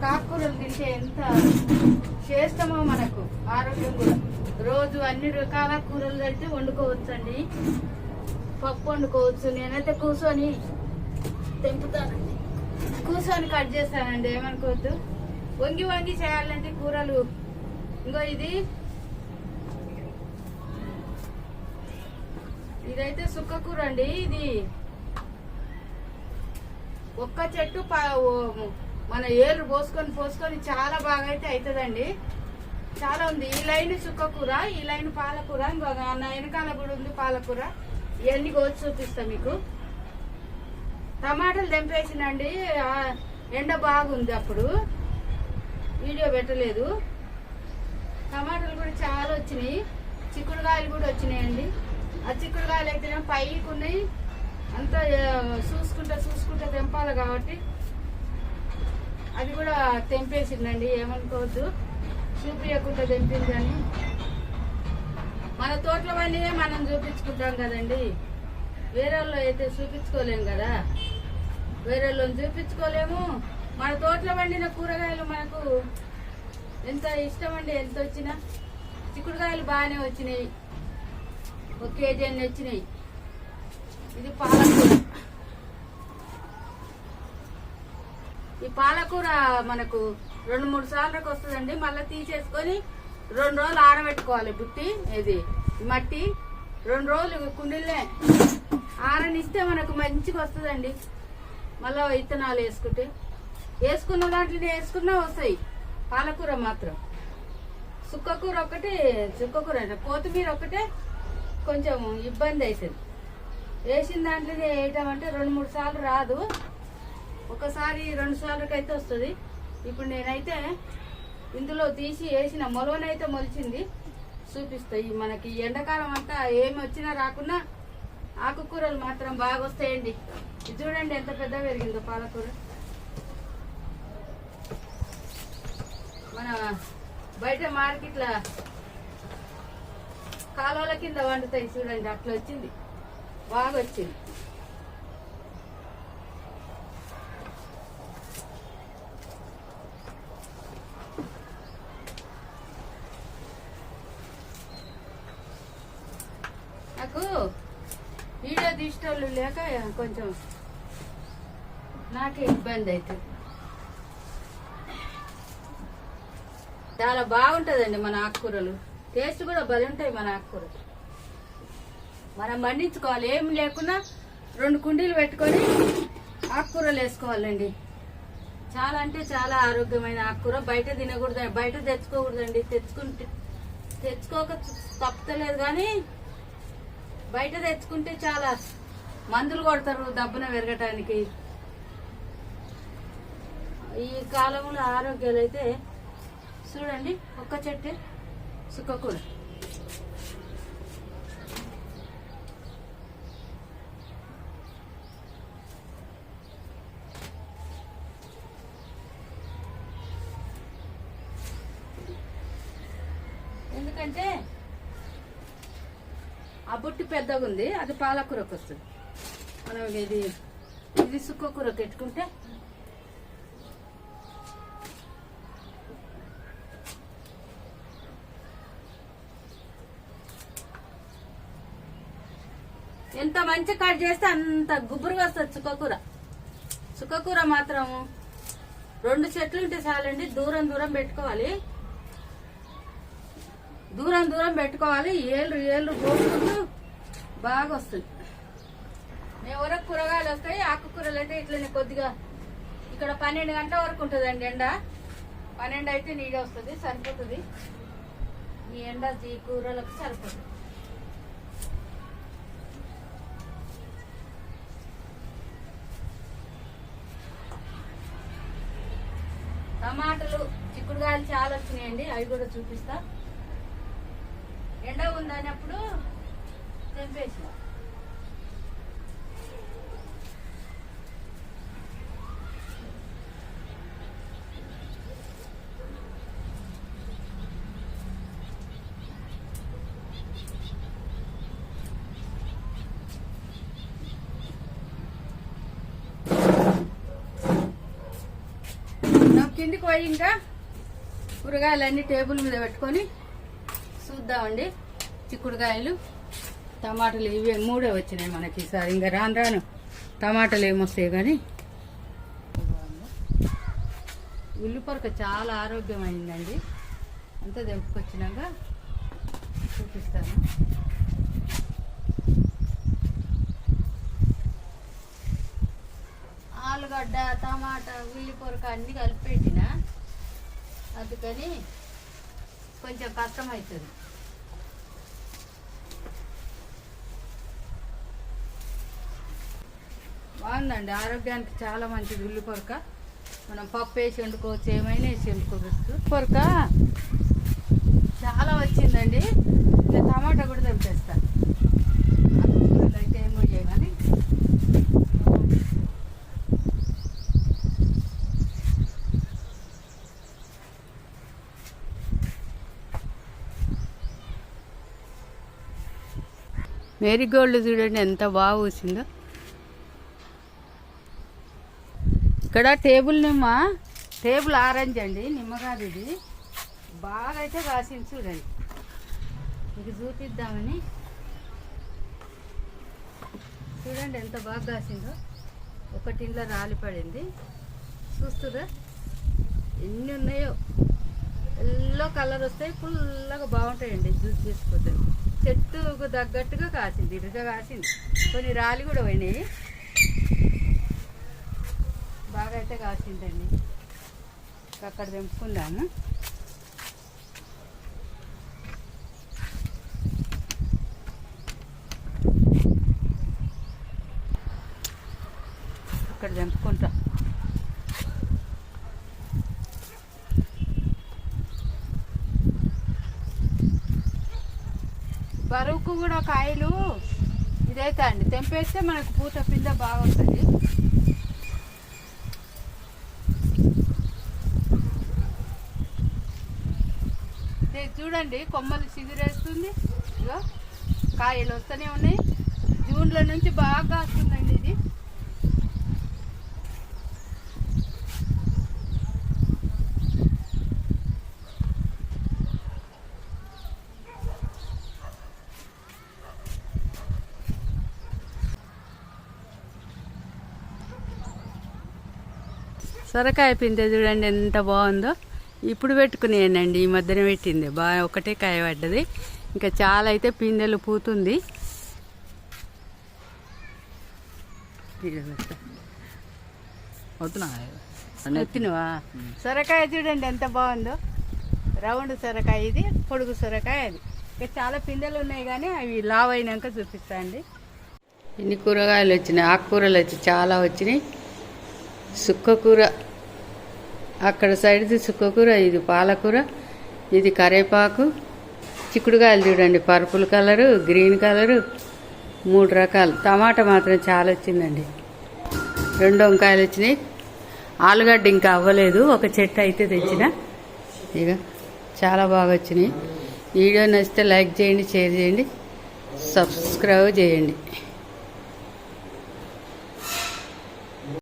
మనకు ఆకుకూరలు తింటే ఎంత చేస్తామో మనకు ఆరోగ్యం కూడా. రోజు అన్ని రకాల కూరలు అయితే వండుకోవచ్చండి. పప్పు వండుకోవచ్చు. నేనైతే కూర్చొని తెంపుతానండి. కూర్చొని కట్ చేస్తానండి ఏమనుకోవద్దు. వంగి వంగి చేయాలంటే కూరలు. ఇంకో ఇది. ఇదైతే సుక్క కూర అండి. ఇది ఒక్క చెట్టు మన ఏర్లు పోసుకొని పోసుకొని చాలా బాగా అయితే అవుతుందండి చాలా ఉంది. ఈ లైన్ చుక్కకూర ఈ లైన్ పాలకూర ఇంకొక నా వెనకాల కూడా ఉంది పాలకూర. ఇవన్నీ కోసి చూపిస్తా మీకు. టమాటాలు తెంపేసినండి. ఎండ బాగుంది అప్పుడు. వీడియో పెట్టలేదు. టమాటాలు కూడా చాలా వచ్చినాయి. చిక్కుడుకాయలు కూడా వచ్చినాయండి. ఆ చిక్కుడుకాయలు అయితేనే పైకి ఉన్నాయి. అంతా చూసుకుంటా చూసుకుంటా తెంపాలి కాబట్టి అది కూడా తెంపేసిందండి ఏమనుకోవద్దు. చూపించకుండా తెంపిందని. మన తోటల తోటలవన్నీ మనం చూపించుకుంటాం కదండి. వేరే వాళ్ళు అయితే చూపించుకోలేము కదా. వేరే వాళ్ళని చూపించుకోలేము. మన తోటలో పండిన కూరగాయలు మనకు ఎంత ఇష్టం అండి ఎంత వచ్చినా. చిక్కుడుకాయలు బాగానే వచ్చినాయి. ఒక కేజీ అన్ని వచ్చినాయి. ఇది పాలకూర. ఈ పాలకూర మనకు రెండు మూడు సార్లకు వస్తుందండి. మళ్ళీ తీసేసుకొని రెండు రోజులు ఆరబెట్టుకోవాలి బుట్టి ఇది మట్టి. రెండు రోజులు కుండీలే ఆరనిస్తే మనకు మంచిగా వస్తుందండి. మళ్ళీ విత్తనాలు వేసుకుంటే. వేసుకున్న దాంట్లో వేసుకున్నా వస్తాయి. పాలకూర మాత్రం. సుక్కకూర ఒకటి చుక్కకూర అంటే కొత్తిమీర ఒకటే కొంచెం ఇబ్బంది అవుతుంది వేసిన దాంట్లో వేయటం అంటే రెండు మూడు సార్లు రాదు. ఒకసారి రెండు సార్లకి అయితే వస్తుంది. ఇప్పుడు నేనైతే ఇందులో తీసి వేసిన మొలవనైతే మొలిచింది. చూపిస్తాయి మనకి ఎండాకాలం అంతా ఏమి వచ్చినా రాకున్నా ఆకుకూరలు మాత్రం బాగా వస్తాయండి చూడండి ఎంత పెద్ద పెరిగిందో పాలకూర. మన బయట మార్కెట్ల కాలువల కింద వండుతాయి చూడండి అట్లా వచ్చింది. బాగా వచ్చింది నాకు వీడియో తీసేటోళ్ళు లేక కొంచెం నాకే ఇబ్బంది అవుతుంది చాలా బాగుంటుందండి మన ఆకుకూరలు. టేస్ట్ కూడా భలే ఉంటాయి మన ఆకుకూరలు. మనం పండించుకోవాలి ఏం లేకున్నా రెండు కుండీలు పెట్టుకొని ఆకుకూరలు వేసుకోవాలండి. చాలా అంటే చాలా ఆరోగ్యమైన ఆకుకూర. బయట తినకూడదు బయట తెచ్చుకోకూడదండి. తెచ్చుకుంటే తెచ్చుకోక తప్పలేదు కానీ బయట తెచ్చుకుంటే చాలా మందులు కొడతారు దబ్బున పెరగటానికి. ఈ కాలంలో ఆరోగ్యాలు అయితే చూడండి ఒక్క చెట్టు సుక్కకూర ఎందుకంటే ఆ బుట్టి పెద్దగా ఉంది అది పాలకూరకు వస్తుంది. మనం ఇది ఇది సుక్క కూర పెట్టుకుంటే ఎంత మంచి కట్ చేస్తే అంత గుబురుగా వస్తుంది చుక్కకూర చుక్కకూర మాత్రం రెండు చెట్లు ఉంటే చాలండి దూరం దూరం పెట్టుకోవాలి. దూరం దూరం పెట్టుకోవాలి ఏళ్ళు ఏళ్ళు పోసుకుంటూ బాగా వస్తుంది. ఎవరో కూరగాయలు వస్తాయి ఆకుకూరలు అయితే ఇట్లనే కొద్దిగా ఇక్కడ పన్నెండు గంటల వరకు ఉంటుందండి ఎండ. పన్నెండు అయితే నీడ వస్తుంది సరిపోతుంది. ఈ ఎండ ఈ కూరలకు సరిపోతుంది టమాటలు చిక్కుడుకాయలు చాలా వచ్చినాయండి అవి కూడా చూపిస్తా. ఎండ ఉందన్నప్పుడు తెంపేసిన నాకు కిందికి పోయి ఇంకా కూరగాయలన్నీ టేబుల్ మీద పెట్టుకొని చూద్దామండి. చిక్కుడుకాయలు టమాటాలు ఇవి మూడే వచ్చినాయి మనకి ఈసారి. ఇంకా రాను రాను టమాటాలు ఏమొస్తాయి కానీ. ఉల్లిపొరక చాలా ఆరోగ్యమైందండి. అంతా తెంపుకొచ్చినాక చూపిస్తాను. ఉల్లిగడ్డ టమాటా ఉల్లిపొరక అన్ని కలిపి పెట్టిన అందుకని కొంచెం కష్టమవుతుంది బాగుందండి. ఆరోగ్యానికి చాలా మంచిది ఉల్లి పొరక మనం పప్పు వేసి వండుకోవచ్చు ఏమైనా వేసి వండుకోవచ్చు. పొరక చాలా వచ్చిందండి. ఇంకా టమాటా కూడా తెంపేస్తాను కూరలు అయితే ఏమో కానీ మేరీగోల్డ్ చూడండి ఎంత బాగా పూసిందో. ఇక్కడ టేబుల్ నిమ్మ టేబుల్ ఆరెంజ్ అండి నిమ్మకాదు ఇది బాగా అయితే కాసింది చూడండి. మీకు చూపిద్దామని. చూడండి ఎంత బాగా కాసిందో. ఒకటి ఇంట్లో చూస్తుందా ఎన్ని ఉన్నాయో. ఎల్లో కలర్ వస్తాయి ఫుల్గా బాగుంటాయండి జ్యూస్ తీసుకుంటే చెట్టుకు తగ్గట్టుగా కాసింది ఇరుగా కాసింది. కొన్ని రాలి కూడా పోయినాయి. బాగా అయితే కాసిందండి అక్కడ తెంపుకుందాము. ఇక్కడ తెంపుకుంటా. బరువుకు కూడా కాయలు ఇదైతే అండి తెంపేస్తే మనకు పూత పింద బాగా వస్తుంది చూడండి కొమ్మలు చిగురేస్తుంది. కాయలు వస్తూనే ఉన్నాయి. జూన్లో నుంచి బాగా వస్తుందండి ఇది. సొరకాయ పిందె చూడండి ఎంత బాగుందో. ఇప్పుడు పెట్టుకునేనండి ఈ మధ్యన పెట్టింది. బాగా ఒకటే కాయ పడ్డది. ఇంకా చాలా అయితే పిందెలు పూతుంది. ఎత్తినవా సొరకాయ చూడండి ఎంత బాగుందో. రౌండ్ సొరకాయ ఇది పొడుగు సొరకాయ అది. ఇంకా చాలా పిందెలు ఉన్నాయి కానీ అవి లావ్ అయినాక చూపిస్తా అండి. ఇన్ని కూరగాయలు వచ్చినాయి? ఆకుకూరలు వచ్చి చాలా వచ్చినాయి. సుక్కకూర. అక్కడ సైడ్ది సుక్కకూర ఇది పాలకూర ఇది కరేపాకు. చిక్కుడుకాయలు చూడండి పర్పుల్ కలరు గ్రీన్ కలరు మూడు రకాలు. టమాటా మాత్రం చాలా వచ్చిందండి. రెండు వంకాయలు వచ్చినాయి. ఆలుగడ్డ ఇంకా అవ్వలేదు ఒక చెట్టు అయితే తెచ్చిన. ఇక చాలా బాగా వచ్చినాయి. వీడియో నచ్చితే లైక్ చేయండి షేర్ చేయండి సబ్స్క్రైబ్ చేయండి.